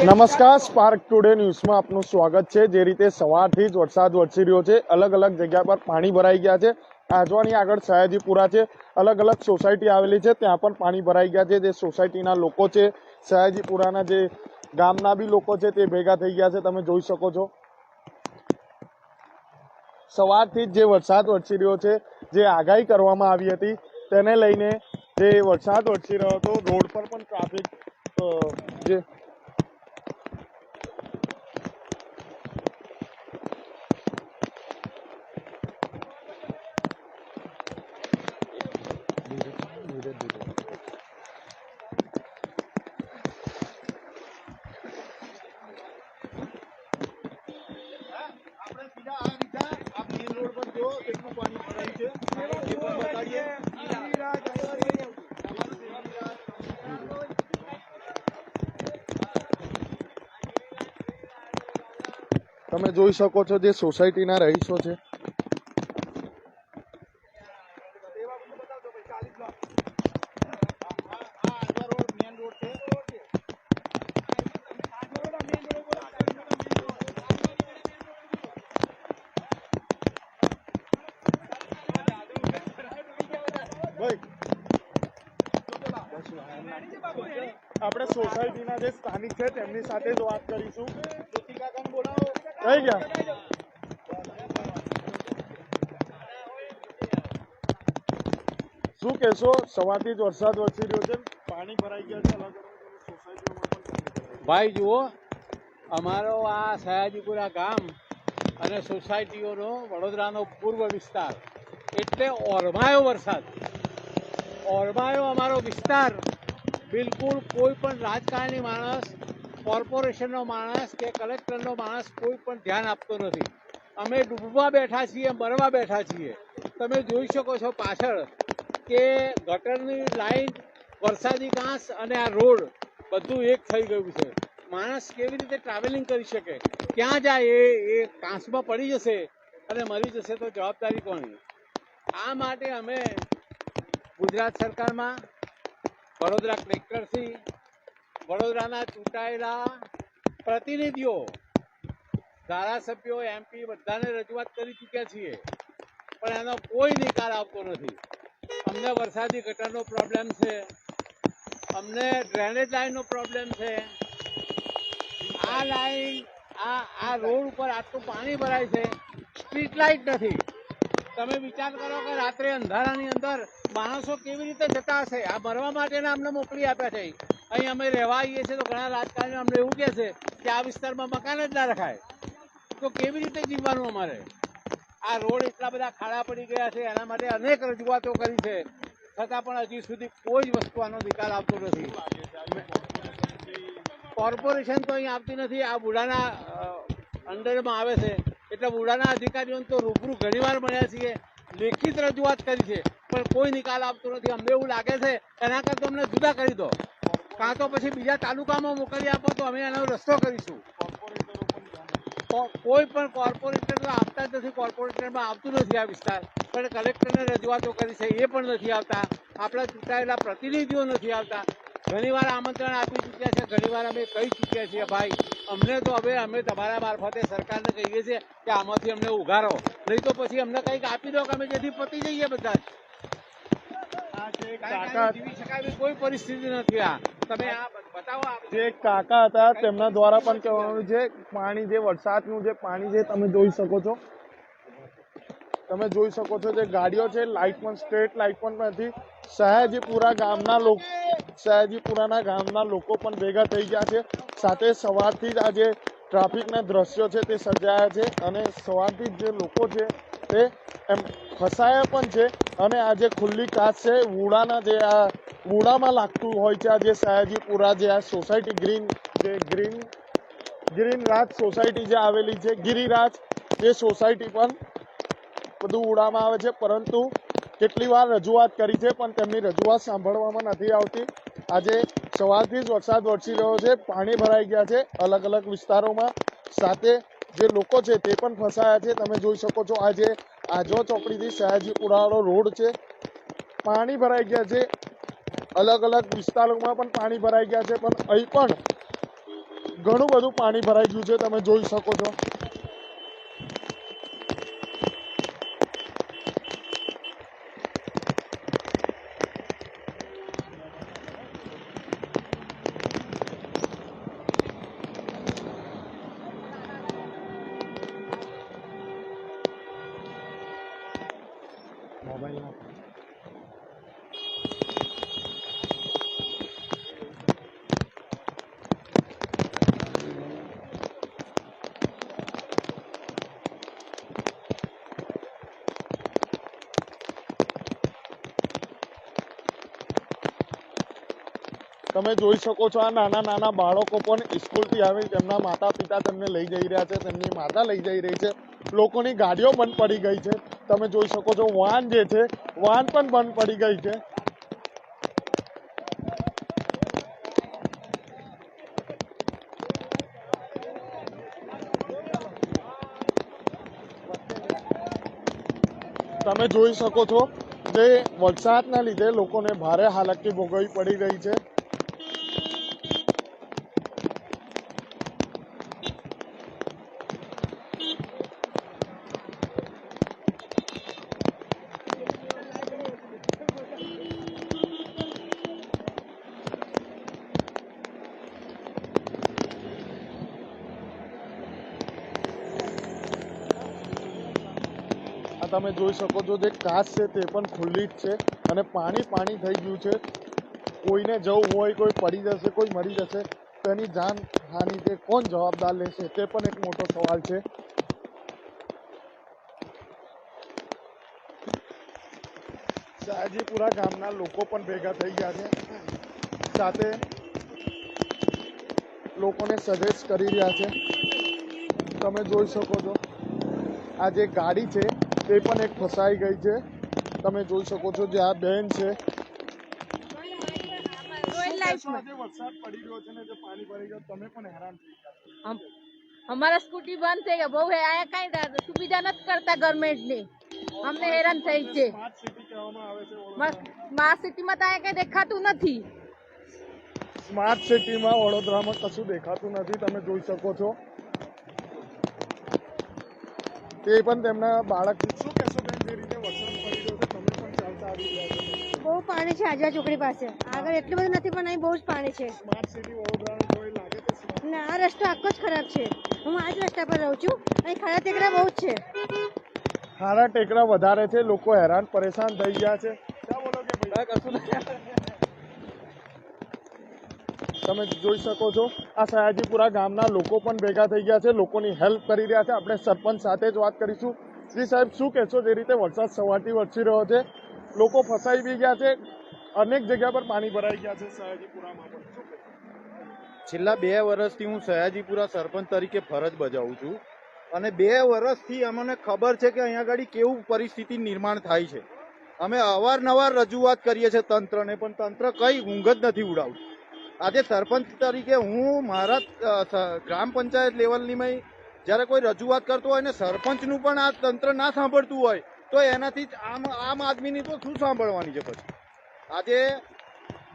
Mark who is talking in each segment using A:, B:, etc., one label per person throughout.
A: નમસ્કાર spark today ન્યૂઝમાં આપનું સ્વાગત છે. જે રીતે સવારથી જ વરસાદ વરસી રહ્યો છે, અલગ અલગ જગ્યા પર પાણી ભરાઈ ગયા છે. આજવાની આગળ સયાજીપુરા છે, અલગ અલગ સોસાયટી આવેલી છે, ત્યાં પણ પાણી ભરાઈ ગયા છે. જે સોસાયટીના લોકો છે, સયાજીપુરાના જે ગામના બી લોકો છે, તે ભેગા થઈ ગયા છે. તમે જોઈ શકો છો. સવારથી જ જે વરસાદ વરસી રહ્યો છે, જે આગાહી કરવામાં આવી હતી, તેને લઈને જે વરસાદ વરસી રહ્યો હતો, રોડ પર પણ ટ્રાફિક જે આપણે સીધા આ રીતા આ મેઇન રોડ પર જો કેટલું પાણી ભરાયું છે એ પણ બતાડીએ તમે જોઈ શકો છો જે સોસાયટીના રહીશો છે. સોસાયટીના જે સ્થાનિક છે તેમની સાથે જ વાત કરીશું. થઈ ગયા? શું કહેશો? સવારથી જ વરસાદ વરસી રહ્યો છે. પાણી ભરાઈ ગયા છે. અલગ અલગ
B: ભાઈ જુઓ અમારો આ સયાજીપુરા ગામ અને સોસાયટીઓનો વડોદરાનો પૂર્વ વિસ્તાર. એટલે ઓરમાયો વરસાદ. ઓરમાયો અમારો વિસ્તાર. બિલકુલ કોઈ પણ રાજકારણી માણસ, કોર્પોરેશનનો માણસ કે કલેક્ટરનો માણસ કોઈ પણ ધ્યાન આપતો નથી. અમે ડૂબવા બેઠા છીએ, મરવા બેઠા છીએ. તમે જોઈ શકો છો પાછળ કે ગટરની લાઈન, વરસાદી કાંસ અને આ રોડ બધું એક થઈ ગયું છે. માણસ કેવી રીતે ટ્રાવેલિંગ કરી શકે? ક્યાં જાય એ એ કાંસમાં પડી જશે અને મરી જશે તો જવાબદારી કોની? આ માટે અમે ગુજરાત સરકારમાં વડોદરા કલેક્ટરશ્રી વડોદરાના ચૂંટાયેલા પ્રતિનિધિઓ, ધારાસભ્યો એમપી બધાને રજૂઆત કરી ચૂક્યા છીએ. પણ એનો કોઈ નિકાલ આવતો નથી. અમને વરસાદી ગટરનો પ્રોબ્લેમ છે. અમને ડ્રેનેજ લાઈનનો પ્રોબ્લેમ છે. આ લાઈન આ આ રોડ ઉપર આટલું પાણી ભરાય છે. સ્ટ્રીટ લાઇટ નથી. તમે વિચાર કરો કે રાત્રે અંધારાની અંદર માણસો કેવી રીતે જતા હશે? આ ભરવા માટેના અમને મોકલી આપ્યા છે. અહીં અમે રહેવા આવીએ છીએ તો ઘણા રાજકારણીઓ અમને એવું કહે છે કે આ વિસ્તારમાં મકાન જ ના રખાય. તો કેવી રીતે જીવવાનું અમારે? આ રોડ એટલા બધા ખાડા પડી ગયા છે, એના માટે અનેક રજૂઆતો કરી છે. છતાં પણ હજી સુધી કોઈ જ વસ્તુ આનો નિકાલ આવતો નથી. કોર્પોરેશન તો અહીં આવતી નથી. આ બુઢાના અંડરમાં આવે છે. એટલે બુડાના અધિકારીઓને તો રૂબરૂ ઘણીવાર મળ્યા છીએ. લેખિત રજૂઆત કરી છે, પણ કોઈ નિકાલ આવતો નથી. અમને એવું લાગે છે, એના કરતા અમને જુદા કરી દો. કાં તો પછી બીજા તાલુકામાં મોકલી આપો તો અમે એનો રસ્તો કરીશું. કોઈ પણ કોર્પોરેટર તો આવતા જ નથી. કોર્પોરેટરમાં આવતું નથી આ વિસ્તાર. પણ કલેક્ટરને રજૂઆતો કરી છે, એ પણ નથી આવતા. આપણા ચૂંટાયેલા પ્રતિનિધિઓ નથી આવતા. ઘણીવાર આમંત્રણ આપી ચૂક્યા છે, ઘણીવાર અમે કહી ચૂક્યા છીએ, ભાઈ અમને તો હવે અમે તમારા મારફતે સરકારને કહીએ છીએ કે આમાંથી અમને ઉઘારો. નહીં તો પછી અમને કંઈક આપી દો કે અમે જેથી પતી જઈએ બધા કોઈ પરિસ્થિતિ નથી આ. તમે આ
A: જે કાકા હતા તેમના દ્વારા પણ કહેવાનું છે પાણી જે વરસાદનું જે પાણી છે તમે જોઈ શકો છો. તમે જોઈ શકો છો જે ગાડીઓ છે લાઇટ પણ સ્ટ્રેટ લાઇટ પણ નથી. સયાજીપુરા ગામના લોકો સયાજીપુરાના ગામના લોકો પણ ભેગા થઈ ગયા છે. સાથે સવારથી જ આ જે ટ્રાફિકના દ્રશ્યો છે તે સર્જાયા છે અને સવારથી જ જે લોકો છે તે એમ ફસાયા પણ છે અને આ જે ખુલ્લી કાચ છે, વુડાના જે આ વુડામાં લાગતું હોય છે, આ જે સયાજીપુરા જે આ સોસાયટી ગ્રીન જે ગ્રીન ગિરિરાજ સોસાયટી જે આવેલી છે, ગિરિરાજ એ સોસાયટી પણ બધું ઉડામાં આવે છે, પરંતુ કેટલી વાર રજૂઆત કરી છે પણ તેમની રજૂઆત સાંભળવામાં નથી આવતી. આજે સવારથી જ વરસાદ વરસી રહ્યો છે, પાણી ભરાઈ ગયા છે, અલગ અલગ વિસ્તારોમાં. સાથે જે લોકો છે તે પણ ફસાયા છે, તમે જોઈ શકો છો આજે આજો ચોકડીથી સયાજીપુરાવાળો રોડ છે. પાણી ભરાઈ ગયા છે, અલગ અલગ વિસ્તારોમાં પણ પાણી ભરાઈ ગયા છે, પણ અહીં પણ ઘણું બધું પાણી ભરાઈ ગયું છે, તમે જોઈ શકો છો. તમે જોઈ શકો છો આ નાના નાના બાળકો પણ સ્કૂલથી આવી તેમના માતા પિતા તેમને લઈ જઈ રહ્યા છે, તેમની માતા લઈ જઈ રહી છે. લોકોની ગાડીઓ બંધ પડી ગઈ છે. તમે જોઈ શકો છો વાહન જે છે વાહન પણ બંધ પડી ગઈ છે. તમે જોઈ શકો છો જે વરસાદના લીધે લોકોને ભારે હાલાકી ભોગવવી પડી રહી છે. તમે જોઈ શકો છો જે કાચ છે તે પણ ખુલ્લી જ છે અને પાણી પાણી થઈ ગયું છે. કોઈને જવું હોય, કોઈ પડી જશે, કોઈ મરી જશે, તેની જાન હાનિ તે કોણ જવાબદાર લેશે તે પણ એક મોટો સવાલ છે. શાહજીપુરા ગામના લોકો પણ ભેગા થઈ ગયા છે. સાથે લોકોને સજેસ્ટ કરી રહ્યા છે. તમે જોઈ શકો છો. આ જે ગાડી છે તે પણ એક ફસાઈ ગઈ છે. તમે જોઈ શકો છો જે આ બેન છે.
C: રોયલ લાઈફમાં
A: આજે વરસાદ પડી રહ્યો છે ને જે પાણી ભરી ગયો તમે પણ હેરાન થઈ ગયા
C: અમ- અમારા સ્કૂટી બંધ થઈ ગયા. બહુ હે- આયા કઈ સુવિધા નથી કરતા ગવર્મેન્ટની અમને હેરાન થઈ છે.
A: સ્માર્ટ
C: સિટીમાં તો આયા કઈ દેખાતું નથી.
A: સ્માર્ટ સિટીમાં વડોદરામાં કશું દેખાતું નથી તમે જોઈ શકો છો. તે પણ તેમના બાળક શું કહેશો બેન જે રીતે વરસાદ પડી રહ્યો છે તમે પણ ચાલતા આવી રહ્યા છો?
D: બહુ પાણી છે આજવા ચોકડી પાસે. આગળ એટલું બધું નથી પણ અહીં બહુ જ પાણી છે.
A: સ્માર્ટ સિટી વડોદરાને કોઈ લાગે તો
D: ના આ રસ્તો આખો જ ખરાબ છે. હું આ જ રસ્તા પર રહું છું. અહીં ખારા ટેકરા બહુ જ છે.
A: ખારા ટેકરા વધારે છે લોકો હેરાન પરેશાન થઈ ગયા છે. ક્યાં બોલો કે ભાઈ? તમે જોઈ શકો છો. આ સયાજીપુરા ગામના લોકો પણ ભેગા થઈ ગયા છે. લોકોની હેલ્પ કરી રહ્યા છે. આપણે સરપંચ સાથે જ વાત કરીશું. શ્રી સાહેબ, શું કહેશો જે રીતે વરસાદ સવારથી વરસી રહ્યો છે? લોકો ફસાઈ બી ગયા છે. અનેક જગ્યા પર પાણી ભરાઈ ગયા છે સયાજીપુરામાં
E: છેલ્લા બે વર્ષથી હું સયાજીપુરા સરપંચ તરીકે ફરજ બજાવું છું. અને બે વર્ષથી અમને ખબર છે કે અહીંયા આગળ કેવું પરિસ્થિતિ નિર્માણ થાય છે. અમે અવારનવાર રજૂઆત કરીએ છીએ તંત્રને, પણ તંત્ર કઈ ઊંઘ જ નથી ઉડાવતું. આજે સરપંચ તરીકે હું મારા ગ્રામ પંચાયત લેવલની જ્યારે કોઈ રજૂઆત કરતો હોય ને સરપંચનું પણ આ તંત્ર ના સાંભળતું હોય, તો એનાથી આમ આમ આદમીની તો શું સાંભળવાની છે પછી? આજે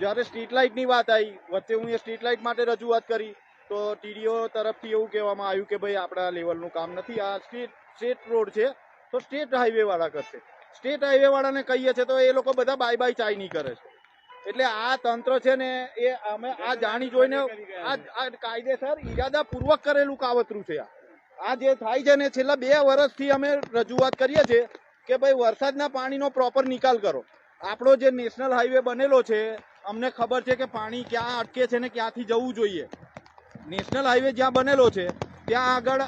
E: જ્યારે સ્ટ્રીટ લાઇટની વાત આવી વચ્ચે હું એ સ્ટ્રીટ લાઇટ માટે રજૂઆત કરી, તો ટીડીઓ તરફથી એવું કહેવામાં આવ્યું કે ભાઈ આપણા લેવલનું કામ નથી, આ સ્ટેટ સ્ટેટ રોડ છે, તો સ્ટેટ હાઈવે વાળા કરશે. સ્ટેટ હાઈવે વાળાને કહીએ છીએ તો એ લોકો બધા બાય બાય ચાઈ નહીં કરે છે. એટલે આ તંત્ર છે ને એ અમે આ જાણી જોઈને આ કાયદેસર ઈરાદાપૂર્વક કરેલું કાવતરું છે આ. જે થાય છે ને છેલ્લા બે વર્ષથી અમે રજૂઆત કરીએ છીએ કે ભાઈ વરસાદના પાણીનો પ્રોપર નિકાલ કરો. આપણો જે નેશનલ હાઈવે બનેલો છે, અમને ખબર છે કે પાણી ક્યાં અટકે છે ને ક્યાંથી જવું જોઈએ. નેશનલ હાઈવે જ્યાં બનેલો છે, ત્યાં આગળ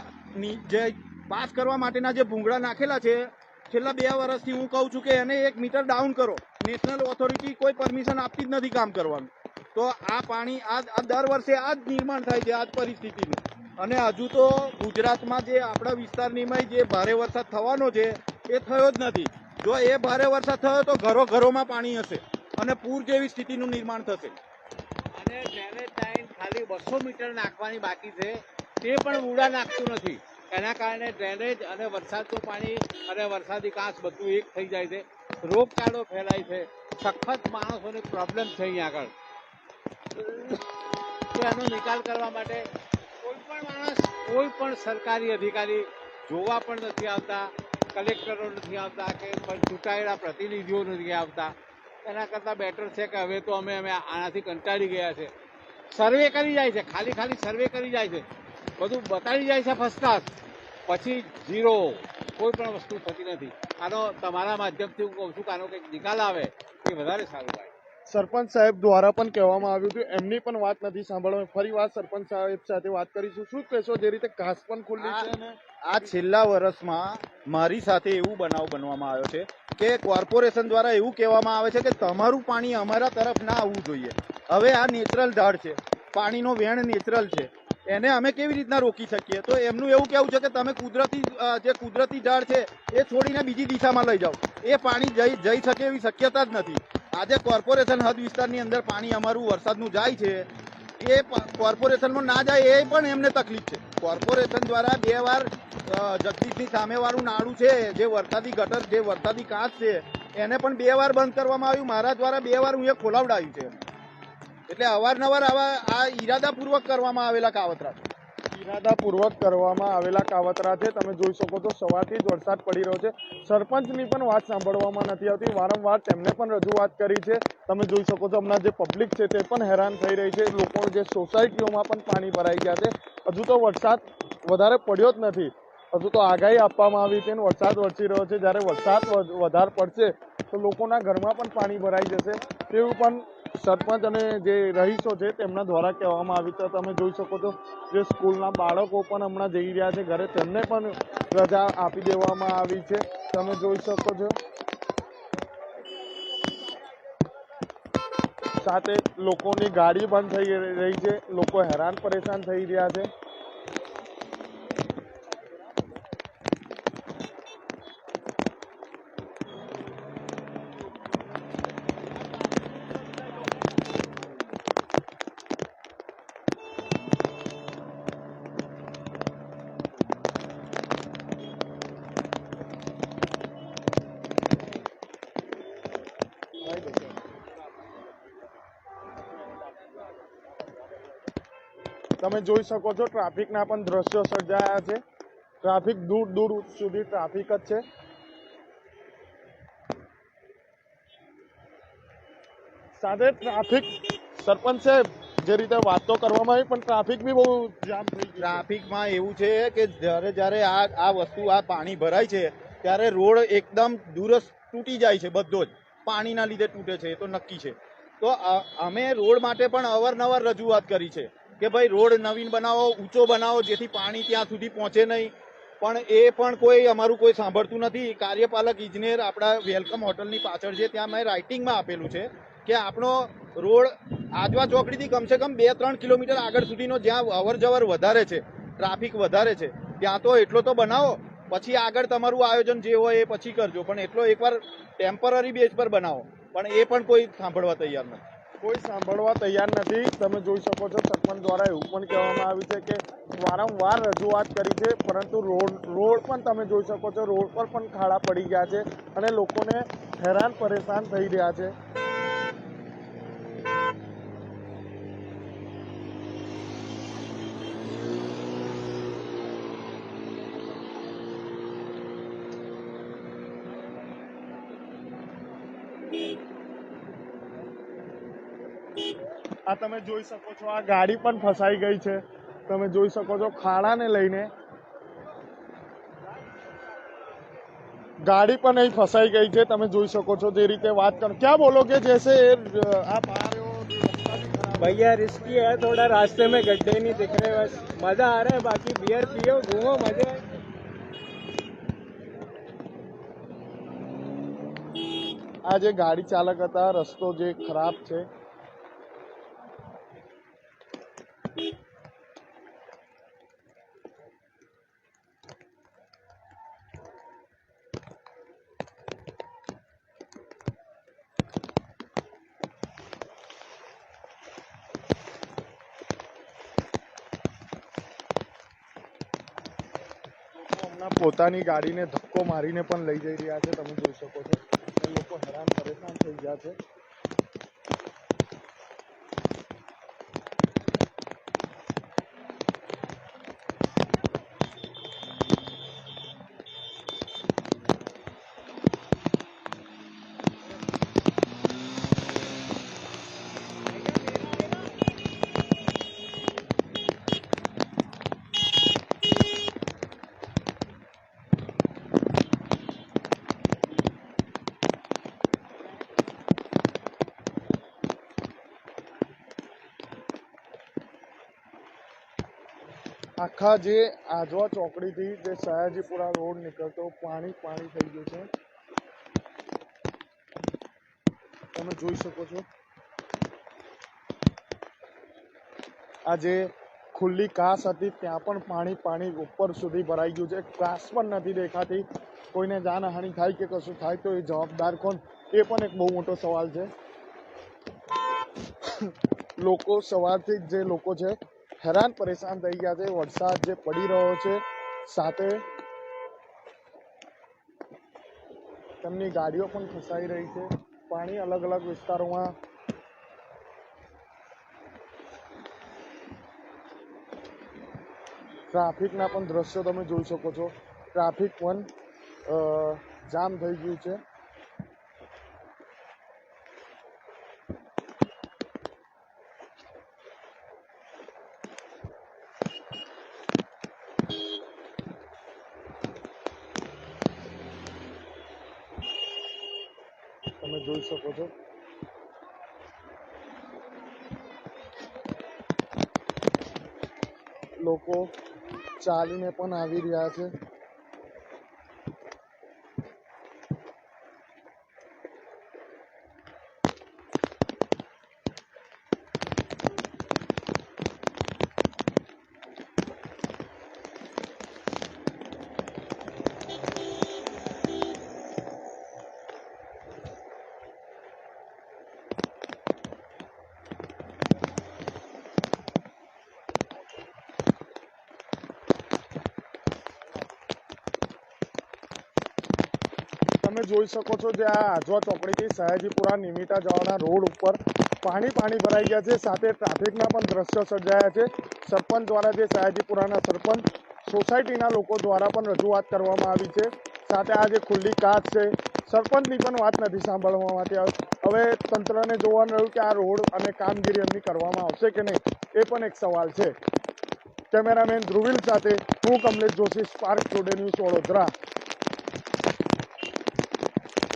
E: જે પાસ કરવા માટેના જે ભૂંગળા નાખેલા છે, છેલ્લા બે વર્ષથી હું કહું છું કે એને એક મીટર ડાઉન કરો. નેશનલ ઓથોરિટી કોઈ પરમિશન આપતી જ નથી કામ કરવાનું. તો આ પાણી આ દર વર્ષે આ જ નિર્માણ થાય છે આ જ પરિસ્થિતિનું. અને હજુ તો ગુજરાતમાં જે આપણા વિસ્તારની જે ભારે વરસાદ થવાનો છે, એ થયો જ નથી. જો એ ભારે વરસાદ થયો તો ઘરો ઘરોમાં પાણી હશે અને પૂર જેવી સ્થિતિનું નિર્માણ થશે.
B: અને ડ્રેનેજ લાઈન ખાલી બસો મીટર નાખવાની બાકી છે, તે પણ ઉડા નાખતું નથી. એના કારણે ડ્રેનેજ અને વરસાદનું પાણી અને વરસાદી કાંસ બધું એક થઈ જાય છે. રોગચાળો ફેલાય છે. સખત માણસોને પ્રોબ્લેમ છે અહીંયા આગળ. તો એનો નિકાલ કરવા માટે કોઈ પણ માણસ, કોઈ પણ સરકારી અધિકારી જોવા પણ નથી આવતા, કલેક્ટરો નથી આવતા કે ચૂંટાયેલા પ્રતિનિધિઓ નથી આવતા. એના કરતાં બેટર છે કે હવે તો અમે અમે આનાથી કંટાળી ગયા છે. સર્વે કરી જાય છે, ખાલી ખાલી સર્વે કરી જાય છે. બધું બતાવી જાય છે ફર્સ્ટ ક્લાસ પછી ઝીરો કોઈ પણ વસ્તુ થતી નથી. આનો તમારા માધ્યમથી હું કહું છું કે આનો કંઈક નિકાલ આવે એ વધારે સારું થાય.
A: સરપંચ સાહેબ દ્વારા પણ કહેવામાં આવ્યું હતું એમની પણ વાત નથી સાંભળવા ફરી વાત સરપંચ સાહેબ સાથે વાત કરીશું. શું કહેશો જે રીતે ઘાસ પણ ખુલ્લી છે
E: આ છેલ્લા વર્ષમાં મારી સાથે એવું બનાવ બનવામાં આવ્યો છે કે કોર્પોરેશન દ્વારા એવું કહેવામાં આવે છે કે તમારું પાણી અમારા તરફ ના આવવું જોઈએ. હવે આ નેચરલ ઢાળ છે. પાણીનો વેણ નેચરલ છે. એને અમે કેવી રીતના રોકી શકીએ? તો એમનું એવું કેવું છે કે તમે કુદરતી જે કુદરતી ઢાળ છે, એ છોડીને બીજી દિશામાં લઈ જાઓ. એ પાણી જઈ જઈ શકે એવી શક્યતા જ નથી. આજે કોર્પોરેશન હદ વિસ્તારની અંદર પાણી અમારું વરસાદનું જાય છે. એ કોર્પોરેશનમાં ના જાય એ પણ એમને તકલીફ છે. કોર્પોરેશન દ્વારા બે વાર જગદીશની સામેવાળું નાળું છે, જે વરસાદી ગટર, જે વરસાદી કાંચ છે, એને પણ બે વાર બંધ કરવામાં આવ્યું. મારા દ્વારા બે વાર હું એ ખોલાવડાવ્યું છે. એટલે અવારનવાર આવા આ ઈરાદાપૂર્વક કરવામાં આવેલા કાવતરા છે.
A: ઇરાદાપૂર્વક કરવામાં આવેલા કાવતરા છે. તમે જોઈ શકો છો, સવારથી જ વરસાદ પડી રહ્યો છે. સરપંચની પણ વાત સાંભળવામાં નથી આવતી. વારંવાર તેમને પણ રજૂઆત કરી છે. તમે જોઈ શકો છો, હમણાં જે પબ્લિક છે તે પણ હેરાન થઈ રહી છે. લોકો જે સોસાયટીઓમાં પણ પાણી ભરાઈ ગયા છે. હજુ તો વરસાદ વધારે પડ્યો જ નથી. હજુ તો આગાહી આપવામાં આવી છે વરસાદ વરસી રહ્યો છે. જ્યારે વરસાદ વધારે પડશે, તો લોકોના ઘરમાં પણ પાણી ભરાઈ જશે. તેવું પણ સરપંચ અને જે રહીશો છે તેમના દ્વારા કહેવામાં આવ્યું છે. તમે જોઈ શકો છો જે સ્કૂલના બાળકો પણ હમણાં જઈ રહ્યા છે ઘરે. તેમને પણ રજા આપી દેવામાં આવી છે. તમે જોઈ શકો છો. સાથે લોકોની ગાડી બંધ થઈ રહી છે. લોકો હેરાન પરેશાન થઈ રહ્યા છે. તમે જોઈ શકો છો, ટ્રાફિકના પણ દ્રશ્યો સર્જાયા છે. ટ્રાફિક દૂર દૂર સુધી ટ્રાફિક જ છે. સાથે ટ્રાફિક સરપંચ સાહેબ, જે રીતે વાતો કરવામાં આવી, પણ ટ્રાફિક બી બહુ જામ થઈ.
E: ટ્રાફિકમાં એવું છે કે જ્યારે જ્યારે આ આ વસ્તુ, આ પાણી ભરાય છે, ત્યારે રોડ એકદમ દુરસ્ત તૂટી જાય છે બધો જ. પાણીના લીધે તૂટે છે, એ તો નક્કી છે. તો અમે રોડ માટે પણ અવારનવાર રજૂઆત કરી છે. કે ભાઈ રોડ નવીન બનાવો, ઊંચો બનાવો, જેથી પાણી ત્યાં સુધી પહોંચે નહીં. પણ એ પણ કોઈ અમારું કોઈ સાંભળતું નથી. કાર્યપાલક, ઇજનેર આપણા વેલકમ હોટલની પાછળ છે. ત્યાં મેં રાઇટિંગમાં આપેલું છે કે આપણો રોડ આજવા ચોકડીથી કમસે કમ બે, ત્રણ કિલોમીટર આગળ સુધીનો જ્યાં અવર જવર વધારે છે, ટ્રાફિક વધારે છે, ત્યાં તો એટલો તો બનાવો. પછી આગળ તમારું આયોજન જે હોય એ પછી કરજો. પણ એટલો એકવાર ટેમ્પરરી બેઝ પર બનાવો. પણ એ પણ કોઈ સાંભળવા તૈયાર નથી.
A: કોઈ સાંભળવા તૈયાર નથી. તમે જોઈ શકો છો સરપંચ દ્વારા એવું પણ કહેવામાં આવ્યું છે કે વારંવાર રજૂઆત કરી છે, પરંતુ રોડ રોડ પણ તમે જોઈ શકો છો, રોડ પર પણ ખાડા પડી ગયા છે અને લોકોને હેરાન પરેશાન થઈ રહ્યા છે. આ તમે જોઈ શકો છો આ ગાડી પણ ફસાઈ ગઈ છે. તમે જોઈ શકો છો ખાડાને લઈને. ગાડી પણ અહીં ફસાઈ ગઈ છે તમે જોઈ શકો છો જે રીતે વાત કરો ક્યાં બોલો કે જૈસે આપ આ
F: भैया रिस्की है थोड़ा रास्ते में गड्ढे नहीं दिख रहे बस मजा आ रहा है बाकी बियर पियो घूमो मजे
A: આ જે ગાડી ચાલક હતા રસ્તો જે ખરાબ છે લોકો પોતાની ગાડીને ધક્કો મારીને પણ લઈ જઈ રહ્યા છે, તમે જોઈ શકો છો. લોકો હેરાન પરેશાન થઈ ગયા છે. આખા જે આજવા ચોકડીથી જે સયાજીપુરા રોડ નીકળતો, પાણી પાણી થઈ ગયું છે. તમે જોઈ શકો છો. આ જે ખુલ્લી કાસ હતી, ત્યાં પણ પાણી પાણી ઉપર સુધી ભરાઈ ગયું છે. કાસ પણ નથી દેખાતી. કોઈને જાનહાનિ થાય કે કશું થાય, તો એ જવાબદાર કોણ? એ પણ એક બહુ મોટો સવાલ છે. લોકો સવારથી જ લોકો છે હેરાન પરેશાન થઈ ગયા છે. વરસાદ જે પડી રહ્યો છે સાથે તેમની ગાડીઓ પણ ફસાઈ રહી છે. પાણી અલગ અલગ વિસ્તારોમાં ટ્રાફિકના પણ દ્રશ્યો તમે જોઈ શકો છો. ટ્રાફિક પણ જામ થઈ ગયું છે તમે જોઈ શકો છો લોકો ચાલીને પણ આવી રહ્યા છે. તમે જોઈ શકો છો જે આ આજવા ચોકડીથી સયાજીપુરા નિમિતા જવાના રોડ ઉપર પાણી પાણી ભરાઈ ગયા છે. સાથે ટ્રાફિકના પણ દ્રશ્યો સર્જાયા છે. સરપંચ દ્વારા જે સયાજીપુરાના સરપંચ સોસાયટીના લોકો દ્વારા પણ રજૂઆત કરવામાં આવી છે. સાથે આ જે ખુલ્લી કાચ છે, સરપંચની પણ વાત નથી સાંભળવા માટે હવે તંત્રને જોવાનું રહ્યું કે આ રોડ અને કામગીરી એમની કરવામાં આવશે કે નહીં, એ પણ એક સવાલ છે. કેમેરામેન ધ્રુવિલ સાથે હું Kamlesh Joshi spark today news Vadodara.